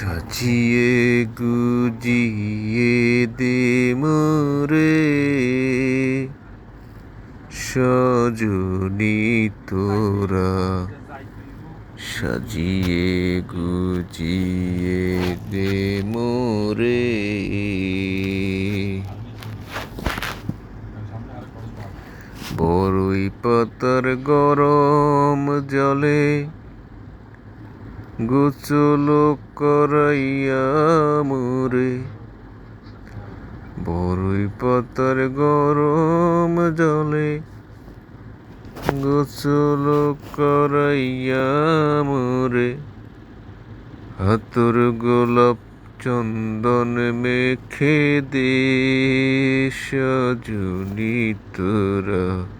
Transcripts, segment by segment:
সাজিয়ে গুজিয়ে দে মোরে। সজনি তোরা সাজিয়ে গুজিয়ে দে মোরে। বড়ই পাতার গরম জলে গোচল করাইয়া মোরে। বড়ই পাতার গরম জলে গোচল করাইয়া মোরে। হাতর গোলাপ চন্দন মেখে দে সজনি তোরা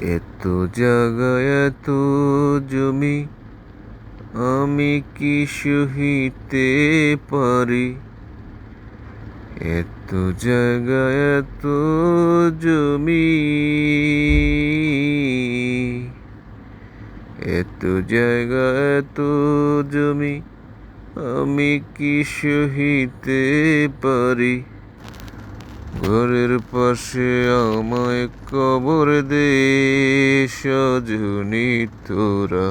এত জায়গায় এত জমি আমি কি সহিতে পারি? এত জায়গায় এত জমি এত জায়গা এত জমি আমি কি সহিতে পারি? ঘরের পাশে আমায় কবর দে, সজনি তোরা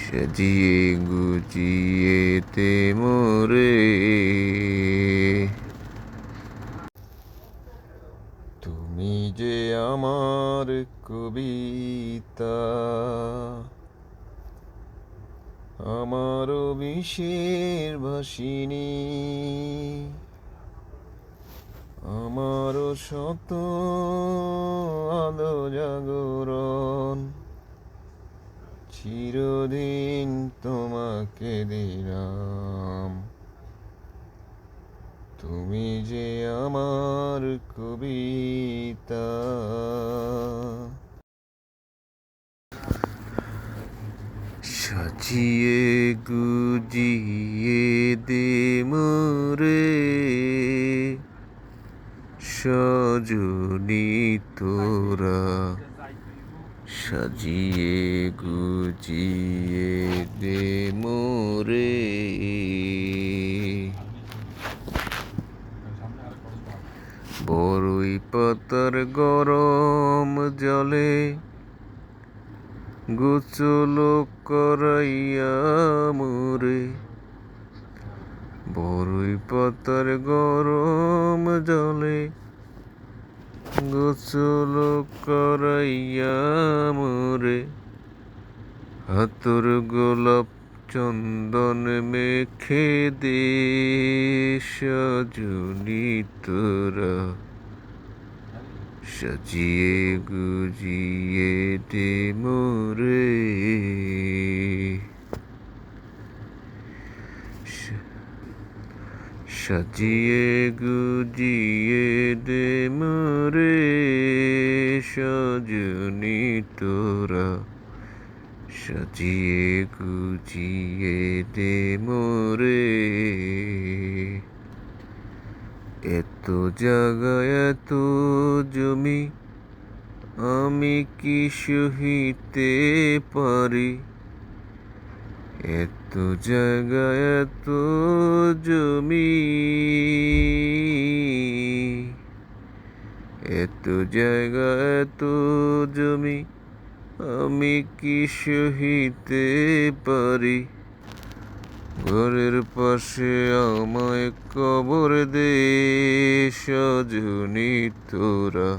সাজিয়ে গুজিয়ে তে মোরে। তুমি যে আমার কবিতা, আমার বিষের ভাসিনী আমার শত আলো জাগরণ, চিরদিন তোমাকে দিলাম। তুমি যে আমার কবিতা। সাজিয়ে গুজিয়ে দে মোরে। সজনি তোরা সাজিয়ে গুজিয়ে দে মোরে। বড়ই পাতার গরম জলে গোচল করাইয়া মোরে। বড়ই পাতার গরম জলে গোসল করাইয়া মোরে। হাতর গোলাপ চন্দন মেখে দে তোরা। সাজিয়ে গুজিয়ে দে মোরে। সাজিয়ে গুজিয়ে দে মরে, সজনি তোরা। সাজিয়ে গুজিয়ে দে মোরে। এত জায়গায়, এত জমি, আমি কি সহিতে পারি? এত জায়গায় এত জমি। এত জায়গা এত জমি আমি কি সহিতে পারি? ঘরের পাশে আমায় কবর দে, সজনি তোরা।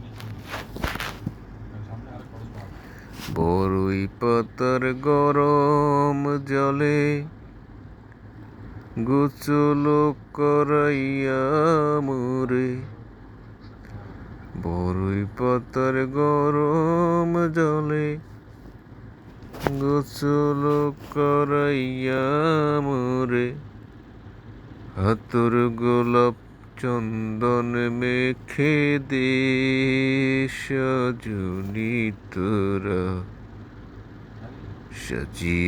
পাতার গরম জলে গোসল করাইয়া মোরে। বড়ই পাতার গরম জলে গোসল করাইয়া মোরে। হাতর গোলাপ চন্দন মেখে দে সজনি তোরা সাজিয়ে